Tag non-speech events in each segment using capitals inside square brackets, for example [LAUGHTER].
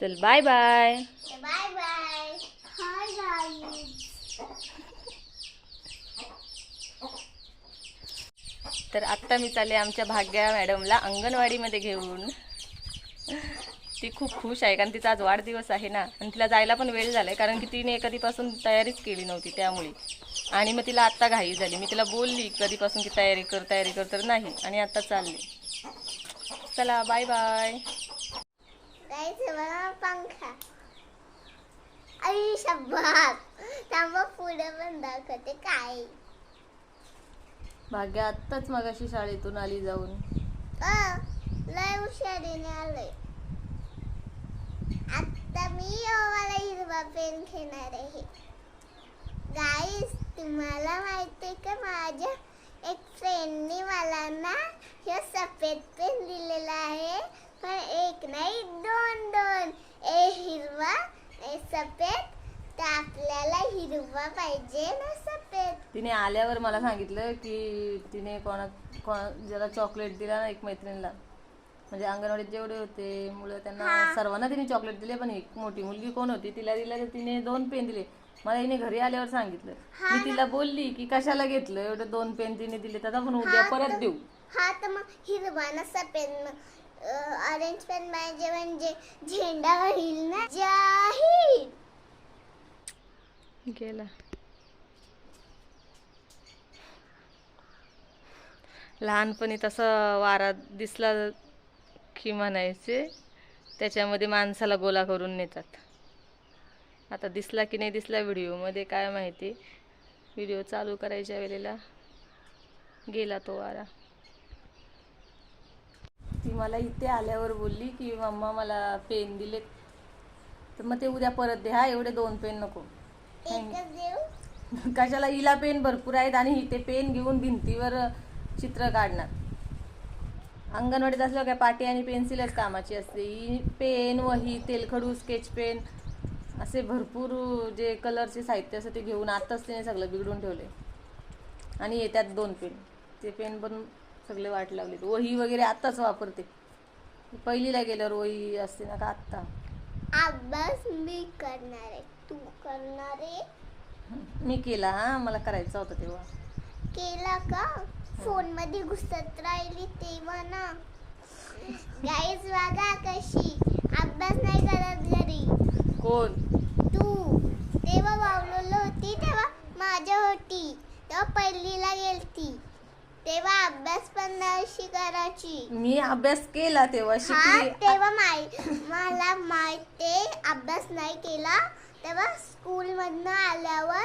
चल bye bye bye bye तर आत्ता मी चालले आमच्या भाग्या मॅडमला अंगणवाडीमध्ये घेऊन. ती खूप खुश आहे कारण तिचा आज वाढदिवस आहे ना. आणि तिला जायला पण वेळ झालाय कारण की तिने कधीपासून तयारीच केली नव्हती त्यामुळे. आणि मग तिला आत्ता घाई झाली. मी तिला बोलली कधीपासून की तयारी कर तयारी कर तर नाही. आणि आता चालली. चला बाय बाय गाईज मला पंखा. आई शब्बात थांबा पुढे पण दाखवते काय. भाग्या आत्ताच मगाशी शाळेतून आली जाऊन. अ, लय हुशारीने आलोय. आता मी मला हिरवा पेन घेणार आहे. गाईस तुम्हाला माहितीये का माझ्या एक फ्रेंडने मला ना हे सफेद पेन दिलेला आहे. पण एक नाही दोन दोन. ए हिरवा ए सफेद. तर आपल्याला हिरवा पाहिजे ना सफेद. तिने आल्यावर मला सांगितलं की तिने कोणा कोणा ज्याला चॉकलेट दिला ना एक मैत्रिणीला. म्हणजे अंगणवाडीत जेवढे होते मुलं त्यांना. सर्वांना तिने चॉकलेट दिले पण एक मोठी मुलगी कोण होती तिला दिलं तर तिने दोन पेन दिले. मला हिने घरी आल्यावर सांगितलं. मी तिला बोलली की कशाला घेतलं? एवढे दोन पेन तिने दिले तर आपण उद्या परत देऊ. हा तर मग हिरवा ना सफेद ऑरेंज पेन पाहिजे म्हणजे झेंडा राहील ना? जाहीर. गेला. लहानपणी तसा वारा दिसला की म्हणायचे त्याच्यामध्ये माणसाला गोला करून नेतात. आता दिसला की नाही दिसला व्हिडिओमध्ये काय माहिती? व्हिडिओ चालू करायच्या वेळेला गेला तो वारा. ती मला इथे आल्यावर बोलली की मम्मा मला पेन दिले तर मग ते उद्या परत दे. हा एवढे दोन पेन नको. एकच देऊ? कशाला? हिला पेन भरपूर आहेत आणि ही ते पेन घेऊन भिंतीवर चित्र काढणार. अंगणवाडीत असल्यावर काय पाटी आणि पेन्सिलच कामाची असते. ही पेन वही तेलखडू स्केच पेन असे भरपूर जे कलरचे साहित्य असं ते घेऊन आत्ताच त्याने सगळं बिघडून ठेवले आणि येतात दोन पेन ते पेन पण सगळे वाट लावले वही वगैरे आत्ताच वापरते. पहिलीला गेल्यावर वही असते ना का आत्ता? अभ्यास मी करणार आहे. तू करणार आहे? मी केला हा. मला करायचा होता तेव्हा. केला का? फोनमध्ये घुसत राहिली तेव्हा ना. गाईज बघा कशी. अभ्यास नाही करत घरी. कोण? तू. तेव्हा बावलेलं होती तेव्हा माझ्या होती. तेव्हा पहिलीला गेलती. तेव्हा अभ्यास पण नाही अशी करायची मी अभ्यास केला तेव्हा हा शिकली. तेव्हा माहि मला माहिती अभ्यास नाही केला. तेव्हा स्कूल मधनं आल्यावर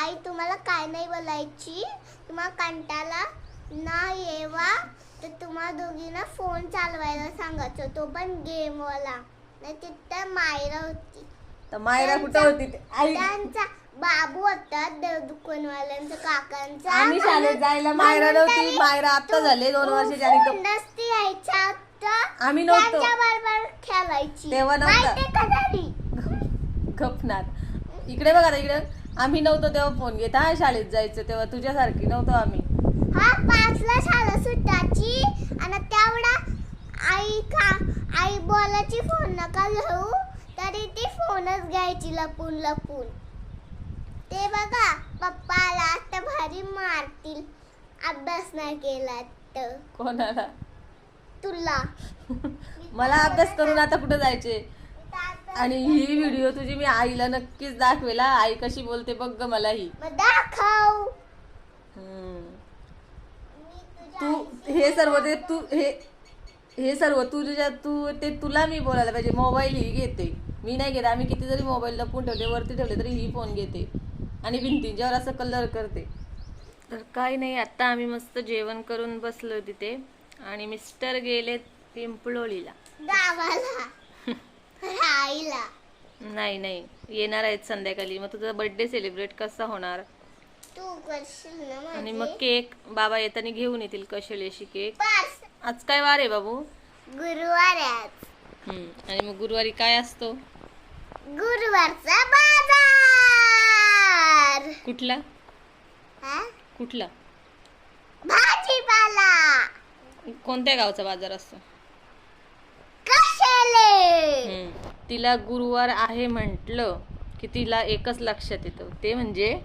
आई तुम्हाला काय नाही बोलायची. तुम्हाला कंटाळा ना येवा. तर तुम्हा दोघींना फोन चालवायला सांगायचं. तो पण गेमवाला. नाही तिथं मायरा होती. तर मायरा कुठं होती ते- आई. त्यांचा बाबू होता देव दुकानवाल्यांचा काकांचा. आम्ही शाळेत जायला मायरा नव्हती. मायरा आता तू झाले दोन वर्षाची आणि उठून नसती यायच्या आता आम्ही नव्हतो. त्यांच्या बरोबर खेळायची. तेव्हा नव्हता. माहिती का झाली? गपणार इकडे बघा ना इकडे. आम्ही नव्हतो तेव्हा फोन घेत. हा शाळेत जायचं तेव्हा. तुझ्यासारखी नव्हतो आम्ही. हा पाचला शाळा सुटायची. आणि तेवढा आई का आई बोलायची फोन नका घेऊ तरी ती फोनच घ्यायची लपून लपून. ते बघा पप्पाला आता भारी मारतील. अभ्यास नाही केला तर कोणाला? तुला. [LAUGHS] मला अभ्यास करून आता कुठं जायचे? आणि ही व्हिडिओ तुझी मी आईला नक्कीच दाखवेला आई कशी बोलते बघ ग मला ही. मग दाखव. हम्म. तू हे सर्व ते तू हे हे सर्व तू तुझ्या तू ते तुला मी बोलायला पाहिजे. मोबाईल ही घेते. मी नाही घेत. आम्ही किती जरी मोबाईल लपून ठेवले वरती ठेवले तरी ही फोन घेते. आणि भिंतींच्यावर असं कलर करते. तर काही नाही आत्ता आम्ही मस्त जेवण करून बसलो तिथे. आणि मिस्टर गेले पिंपळोळीला नाही नाही. येणार आहेत संध्याकाळी. मग तुझा बर्थडे सेलिब्रेट कसा होणार? तू करशील ना आणि? मग केक बाबा येताना घेऊन येतील कशेलेशी केक आज काय वार आहे बाबू? गुरुवार आहे. आणि मग गुरुवारी काय असतो? गुरुवारचा बाजार. कुठला? हा? कुठला? भाजीपाला. कोणत्या गावचा बाजार असतो? हम्म. तिला गुरुवार आहे म्हटलं की तिला एकच लक्षात येतं. ते म्हणजे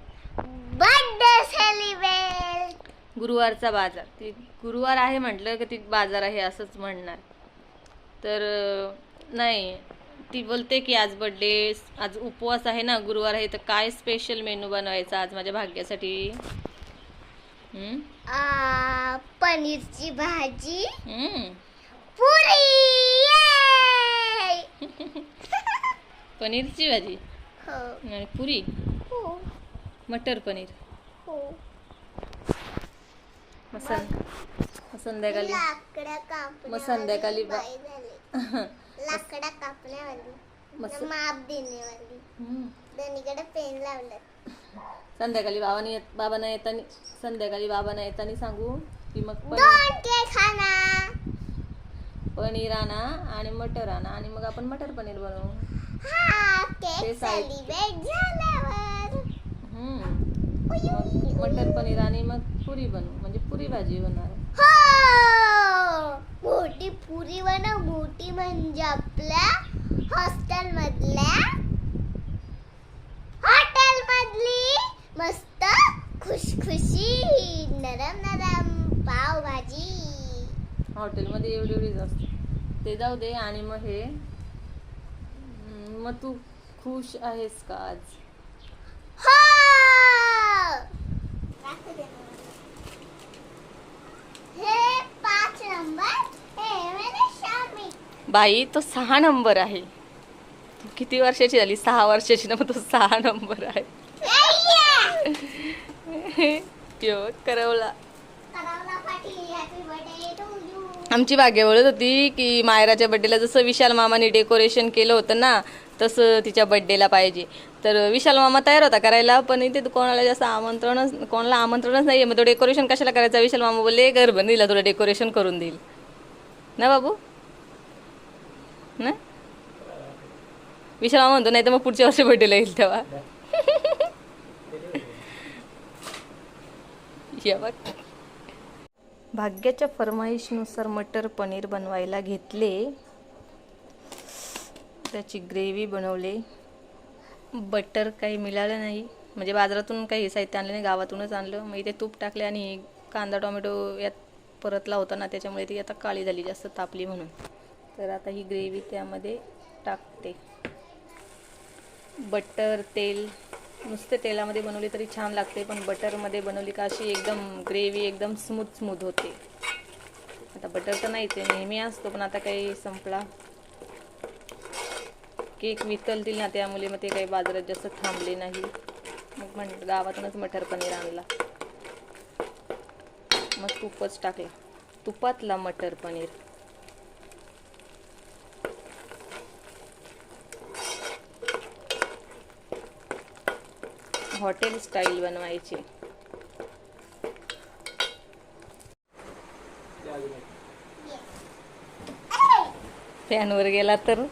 बर्थडे सेलिब्रेट. गुरुवारचा बाजार. ती गुरुवार आहे म्हटलं की ती बाजार आहे असंच म्हणणार. तर अं, नाही. ती बोलते की आज बड्डे आज उपवास आहे ना गुरुवार आहे तर काय स्पेशल मेनू बनवायचा आज माझ्या भाग्यासाठी? पनीरची भाजी. पुरी! [LAUGHS] पनीरची भाजी? हो. आणि पुरी? हो. मटर पनीर? हो. मग संध्याकाळी मग संध्याकाळी लाकडा कापण्यावाली माप देण्यावाली. दोन्हीकडे पेन लावलं. संध्याकाळी बाबाने येत बाबांना येताना संध्याकाळी बाबांना येताना सांगू की मग पनीर दोन केक खाना पनीर आणा आणि मटर आणा आणि मग आपण मटर पनीर बनवू. हा ते केक साईड- सेलिब्रेट झाल्यावर. हम्म. मग मटर पनीर आणि मग पुरी बनवू. म्हणजे पुरी भाजी होणार हो. मोठी पुरी बनव मोठी म्हणजे आपल्या हॉस्टेल मधल्या हॉटेल मधली मस्त खुशखुशी नरम नरम पाव भाजी हॉटेलमध्ये एवढी एवढीच असते. ते जाऊ दे आणि मग हे. मग तू खुश आहेस का आज हो हे पाच नंबर हे मेरे शामी बाई तो सहा नंबर आहे. तू किती वर्षाची झाली? सहा वर्षाची ना मग तो सहा नंबर आहे. [LAUGHS] करवला. आमची भाग्य बोलत होती की मायराच्या बड्डेला जसं विशाल मामाने डेकोरेशन केलं होतं ना तसं तिच्या बड्डेला पाहिजे. तर विशाल मामा तयार होता करायला पण इथे कोणाला जास्त आमंत्रणच कोणाला आमंत्रणच नाही मग तो डेकोरेशन कशाला करायचा? विशाल मामा बोलले घर बनलीला तुला डेकोरेशन करून देईल. ना बाबू? ना? विशाल म्हणतो नाही तर मग पुढच्या वर्षी भेटायला येईल तेव्हा. [LAUGHS] या बघ. भाग्याच्या फरमाईशनुसार मटर पनीर बनवायला घेतले. त्याची ग्रेव्ही बनवले. बटर काही मिळालं नाही. म्हणजे बाजारातून काही साहित्य आणलं नाही गावातूनच आणलं. मग इथे तूप टाकले आणि कांदा टोमॅटो यात परतला होता ना त्याच्यामुळे ती आता काळी झाली जास्त तापली म्हणून. तर आता ही ग्रेव्ही त्यामध्ये टाकते. बटर तेल नुसते तेलामध्ये बनवली तरी छान लागते पण बटरमध्ये बनवली का अशी एकदम ग्रेव्ही एकदम स्मूथ स्मूथ होते. आता बटर तर नाही ते नेहमी असतो पण आता काही संपला. केक वितलतील ना त्यामुळे मग ते काही बाजारात जास्त थांबले नाही. मग म्हण गावातूनच मटर पनीर आणला. मग तूपच टाकला. तुपातला मटर पनीर. हॉटेल स्टाईल बनवायची. फॅनवर गेला तर?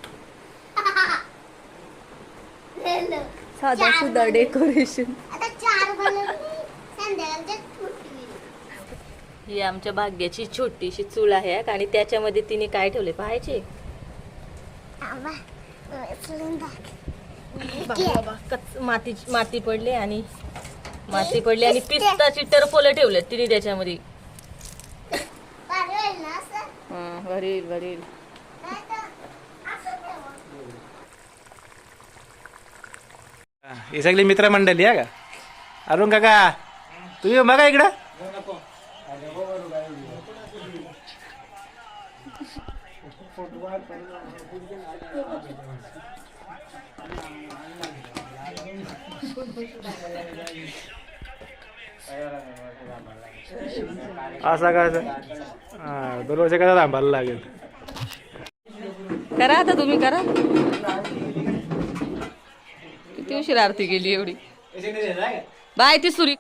साधा सुद्धा डेकोरेशन. ही आमच्या भाग्याची छोटीशी चूल आहे आणि त्याच्यामध्ये तिने काय ठेवले पाहायचे? बाबा कच माती माती पडली आणि माती पडली आणि पिस्ताची टरफोलं ठेवले तिने त्याच्यामध्ये. हं, भरील भरील ही सगळी मित्रमंडळी आहे का? अरुण काका तुम्ही बघा इकडं. असा का हा दोन वर्ष कसा थांबायला लागेल? करा आता तुम्ही करा. किती उशीर आरती गेली एवढी? बाय ती सुरी.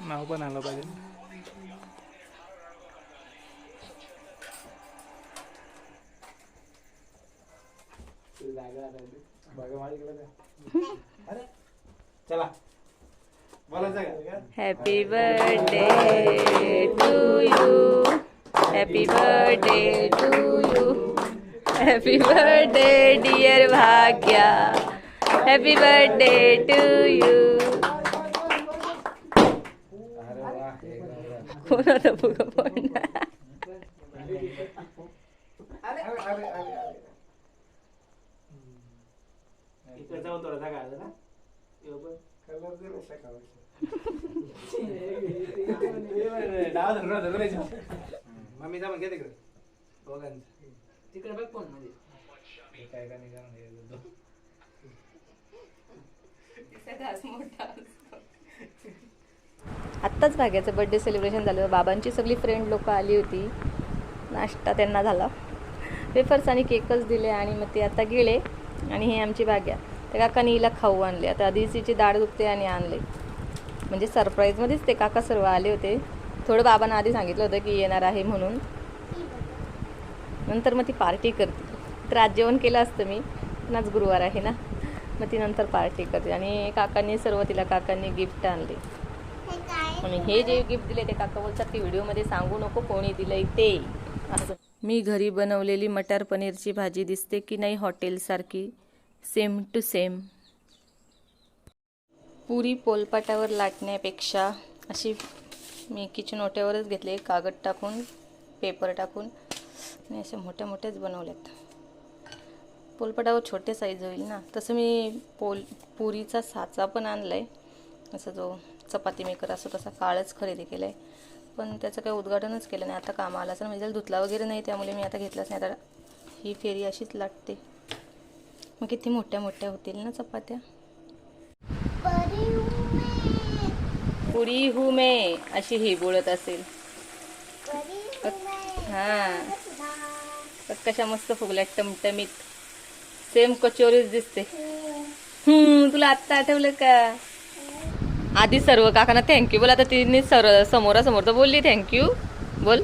नाव पण आलं पाहिजे. Happy birthday to you happy birthday to you happy birthday dear Bhagya happy birthday to you कोणाचं फुगं पडणार जाऊन जागा ना मम्मी घे तिकडे दोघांचं तिकडे बघ कोण म्हणजे हे काय नाही आत्ताच भाग्याचं बड्डे सेलिब्रेशन झालं. बाबांची सगळी फ्रेंड लोक आली होती. नाश्ता त्यांना झाला. वेफर्स आणि केकच दिले आणि मग ते आता गेले. आणि हे आमची भाग्या. त्या काकाने हिला खाऊ आणले. आता आधीच हिची दाढ दुखते आणि आणले. म्हणजे सरप्राईजमध्येच ते काका सर्व आले होते. थोडं बाबांना आधी सांगितलं होतं की येणार आहे म्हणून. नंतर मग ती पार्टी करते. तर आज जेवण केलं असतं मी. पण आज गुरुवार आहे ना. मग ती नंतर पार्टी करते. आणि काकांनी सर्व तिला काकांनी गिफ्ट आणले. आणि हे जे गिफ्ट दिले ते काका बोलतात की व्हिडिओमध्ये सांगू नको कोणी दिलंय ते. असं. मी घरी बनवलेली मटर पनीरची भाजी दिसते की नाही हॉटेलसारखी सेम टू सेम पुरी पोलपाटावर लाटण्यापेक्षा अशी मी किचन ओट्यावरच घेतले कागद टाकून पेपर टाकून. आणि अशा मोठ्या मोठ्याच बनवल्यात. पोलपाटावर छोटे साईज होईल ना. तसं मी पोल पुरीचा साचा पण आणला आहे असा जो चपाती मेकर असतो तसा काळच खरेदी केला आहे पण त्याचं काही उद्घाटनच केलं नाही. आता कामा आलं असं म्हणजे धुतला वगैरे नाही त्यामुळे मी आता घेतलाच नाही. आता ही फेरी अशीच लाटते. मग किती मोठ्या मोठ्या होतील ना चपात्या? पुरी हू मे अशी ही बोलत असेल. हा. हां कशा मस्त फुगल्या टमटमीत. सेम कचोरीच दिसते. हम्म तुला आत्ता आठवलं का? आधी सर्व काकांना थँक्यू बोल. आता तिने सर समोरासमोर तर बोलली थँक्यू बोल.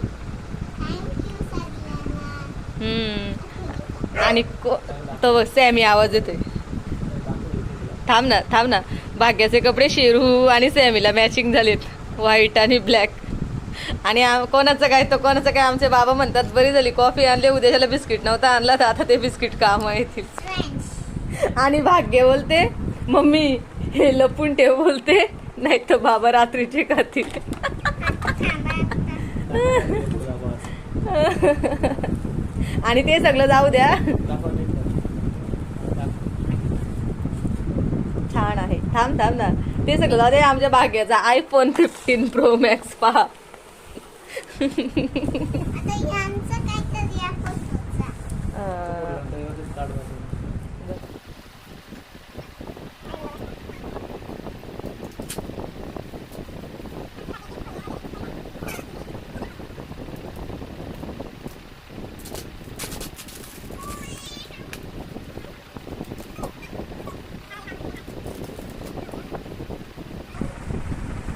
आणि को तो सॅमी आवाज येतोय. थांब ना थांब ना. भाग्याचे कपडे शेरू आणि सॅमीला मॅचिंग झालेत. व्हाईट आणि ब्लॅक आणि कोणाचं काय तर कोणाचं काय आमचे बाबा म्हणतात बरी झाली. कॉफी आणली उद्याच्याला बिस्किट नव्हता आणला तर आता ते बिस्किट काम येतील आणि भाग्य बोलते मम्मी हे लपून ठेव बोलते. नाही तर बाबा रात्रीचे खातील. आणि ते सगळं जाऊ द्या. छान आहे. थांब थांब ना. ते सगळं जाऊ दे आमच्या भाग्याचा आयफोन फिफ्टीन प्रो मॅक्स पहा आता यांचं काहीतरी या फोटोचा अं,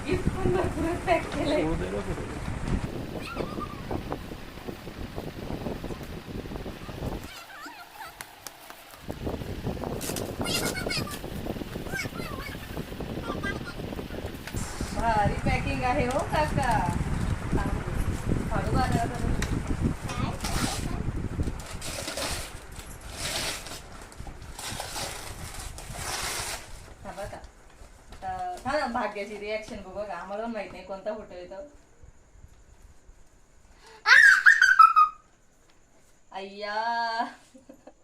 gift पण भरपूर पॅक केलंय भारी पॅकिंग आहे हो काका. का ना भाग्याची रिॲक्शन बघू का आम्हाला माहीत नाही कोणता फोटो येतो अय्या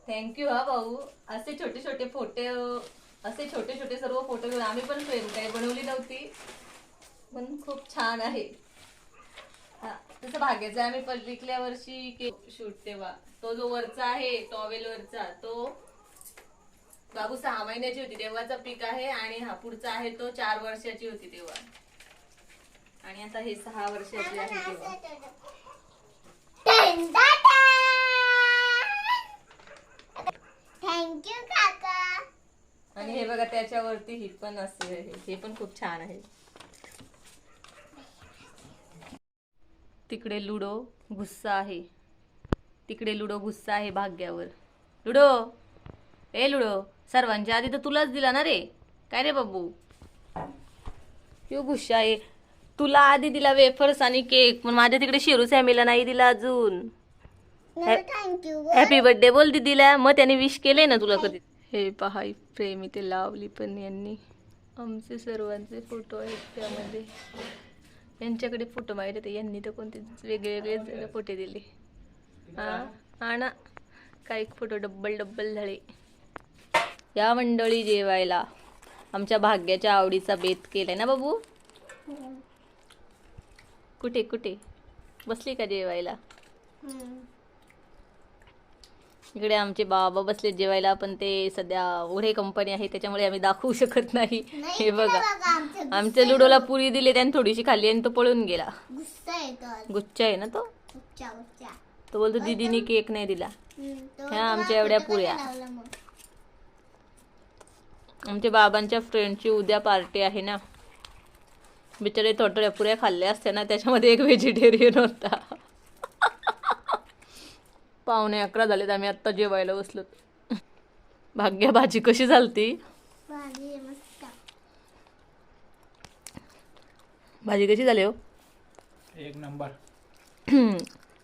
थँक्यू हा भाऊ. असे छोटे छोटे फोटो असे छोटे छोटे सर्व फोटो घेऊन आम्ही पण फ्रेम काही बनवली नव्हती. पण खूप छान आहे. हा, तसं भाग्याचं आम्ही पलीकडल्या वर्षी के शूट तेव्हा. तो जो वरचा आहे टॉवेल वरचा तो बाबू सहा महिन्याची होती तेव्हाचा पीक आहे आणि हा पुढचा आहे तो चार वर्षाची होती तेव्हा. आणि आता हे सहा वर्षाची आहे तेव्हा. थँक्यू काका आणि हे बघा त्याच्यावरती ही पण असते हे पण खूप छान आहे. तिकडे लुडो गुस्सा आहे. तिकडे लुडो गुस्सा आहे भाग्यावर. लुडो! ए लुडो! सर्वांच्या आधी तर तुलाच दिला ना रे. काय रे बाबू? यो गुस्सा आहे. तुला आधी दिला वेफर्स आणि केक पण माझ्या तिकडे शिरू सॅमीला नाही दिला अजून. हॅपी बर्थडे बोल दीदीला. मग त्याने विश केले ना तुला कधी? हे पहा ही फ्रेम इथे लावली पण यांनी. आमचे सर्वांचे फोटो आहेत त्यामध्ये. यांच्याकडे फोटो मागितले तर यांनी तर कोणते वेगळे वेगळे फोटो दिले. हा. हा ना. काही फोटो डब्बल डब्बल झाले. या मंडळी जेवायला. आमच्या भाग्याच्या आवडीचा बेत केलाय ना बाबू? कुठे कुठे? बसली का जेवायला? इकडे आमचे बाबा बसले जेवायला पण ते सध्या ओढे कंपनी आहे त्याच्यामुळे आम्ही दाखवू शकत नाही. हे बघा. आमच्या लुडोला पुरी दिली त्याने थोडीशी खाल्ली आणि तो पळून गेला. गुच्चा आहे ना तो? तो बोलतो दीदीने केक नाही दिला. ह्या आमच्या एवढ्या पुऱ्या? आमच्या बाबांच्या फ्रेंडची उद्या पार्टी आहे ना. बिचारे थोड्या पुऱ्या खाल्ल्या असत्या ना त्याच्यामध्ये एक व्हेजिटेरियन होता. पावणे अकरा झालेत आम्ही आत्ता जेवायला बसलो भाग्या भाजी कशी झालती? भाजी आहे मस्त. भाजी कशी झाली हो? एक नंबर.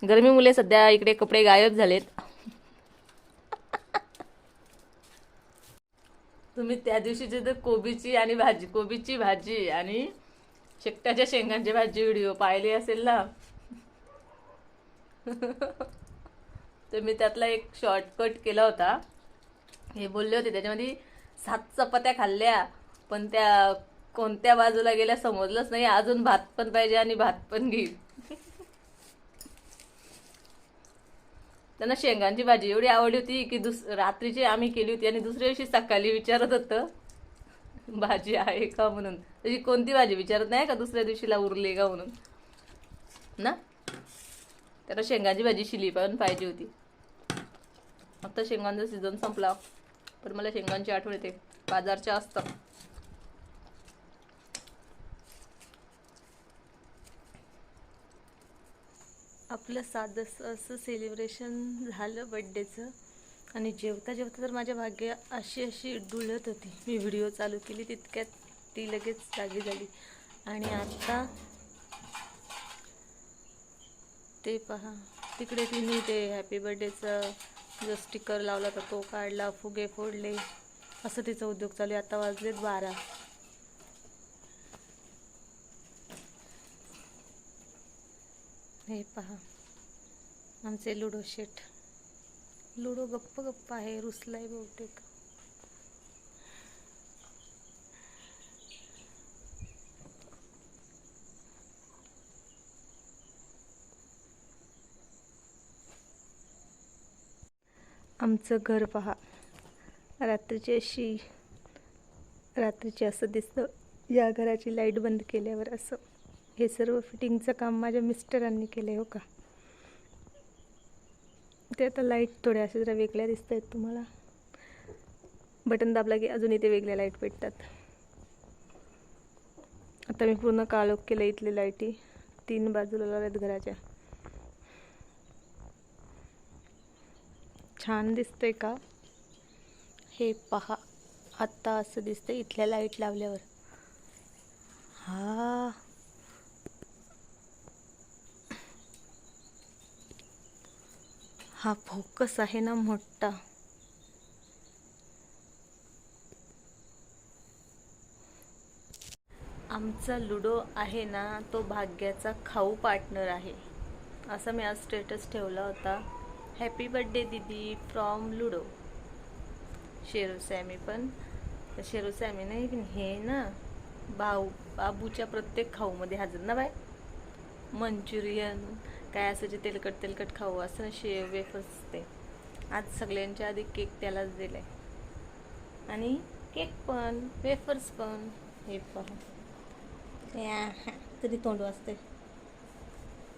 गरमी मुले सध्या इकडे कपडे गायब झालेत. तुम्ही त्या दिवशीची तर कोबीची आणि भाजी कोबीची भाजी आणि शेकट्याच्या शेंगांची भाजी व्हिडिओ पाहिले असेल ना? [LAUGHS] तर मी त्यातला एक शॉर्टकट केला होता. हे बोलले होते त्याच्यामध्ये सात चपात्या खाल्ल्या पण त्या कोणत्या बाजूला गेल्या समजलंच नाही. अजून भात पण पाहिजे आणि भात पण घेईल. त्यांना शेंगांची भाजी एवढी आवडली होती की दुस रात्रीची आम्ही केली होती आणि दुसऱ्या दिवशी सकाळी विचारत होतं भाजी आहे का म्हणून. त्याची कोणती भाजी? विचारत नाही का दुसऱ्या दिवशीला उरली का म्हणून? ना? त्याला शेंगाची भाजी शिली पण पाहिजे होती. आता शेंगांचा सीझन संपला पण मला शेंगांची आठवण येते. बाजारच्या असतात आपलं साधं असं सेलिब्रेशन झालं बड्डेचं आणि जेवता जेवता तर माझ्या भाग्य अशी अशी डुलत होती. मी व्हिडिओ चालू केली तितक्यात ती लगेच जागी झाली. आणि आता ते पहा. तिकडे तिने ते हॅपी बर्थडेचं जो स्टिकर लावला होता तो काढला फुगे फोडले. असं तिचा उद्योग चालू आहे. आता वाजलेत बारा. हे पहा. आमचे लुडो शेट लुडो गप्प गप्प आहे रुसलाय बहुतेक. आमचं घर पहा. रात्रीची अशी रात्रीची असं दिसतं. या घराची लाइट बंद केल्यावर असं. हे सर्व फिटिंगचं काम माझ्या मिस्टरांनी केलं हो का? ते आता लाइट थोड्या अशा जरा वेगळ्या दिसत आहेत तुम्हाला. बटन दाबला की अजून इथे वेगळ्या लाइट पेटतात. आता मी पूर्ण काळोख केलं इथले लाईटी. तीन बाजूला लावल्यात घराच्या. छान दिसतंय का? हे पहा. आत्ता असं दिसतं इथल्या लाइट लावल्यावर. हा. हा फोकस आहे ना मोठा. आमचा लुडो आहे ना तो भाग्याचा खाऊ पार्टनर आहे. असा मी आज स्टेटस ठेवला होता. हॅपी बड्डे दीदी फ्रॉम लुडो शेरू सॅमी पण. शेरू सॅमी नाही पण हे ना भाऊ बाबूच्या प्रत्येक खाऊमध्ये हजर. ना बाय? मंचुरियन काय असं जे तेलकट तेलकट खाऊ असं ना शेव वेफर्स ते आज सगळ्यांच्या आधी केक त्यालाच दिलाय. आणि केक पण वेफर्स पण हे पण. या, तरी तोंड वाजते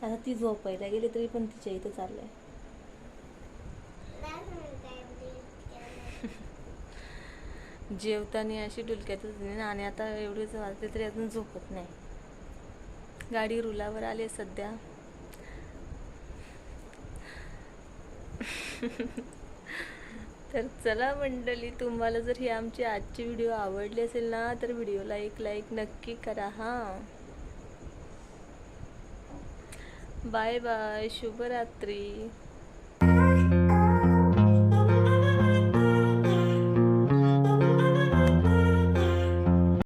आता ती झोपायला गेली तरी पण तिच्या इथं चाललंय. जेवताना अशी डुलक्यातच दिली आणि आता एवढेच वाजले तरी अजून झोपत नाही. गाडी रुलावर आली आहे सध्या. तर चला मंडळी तुम्हाला जर ही आमची आजची व्हिडिओ आवडली असेल ना तर व्हिडिओला एक लाईक नक्की करा हां. बाय बाय शुभरात्री.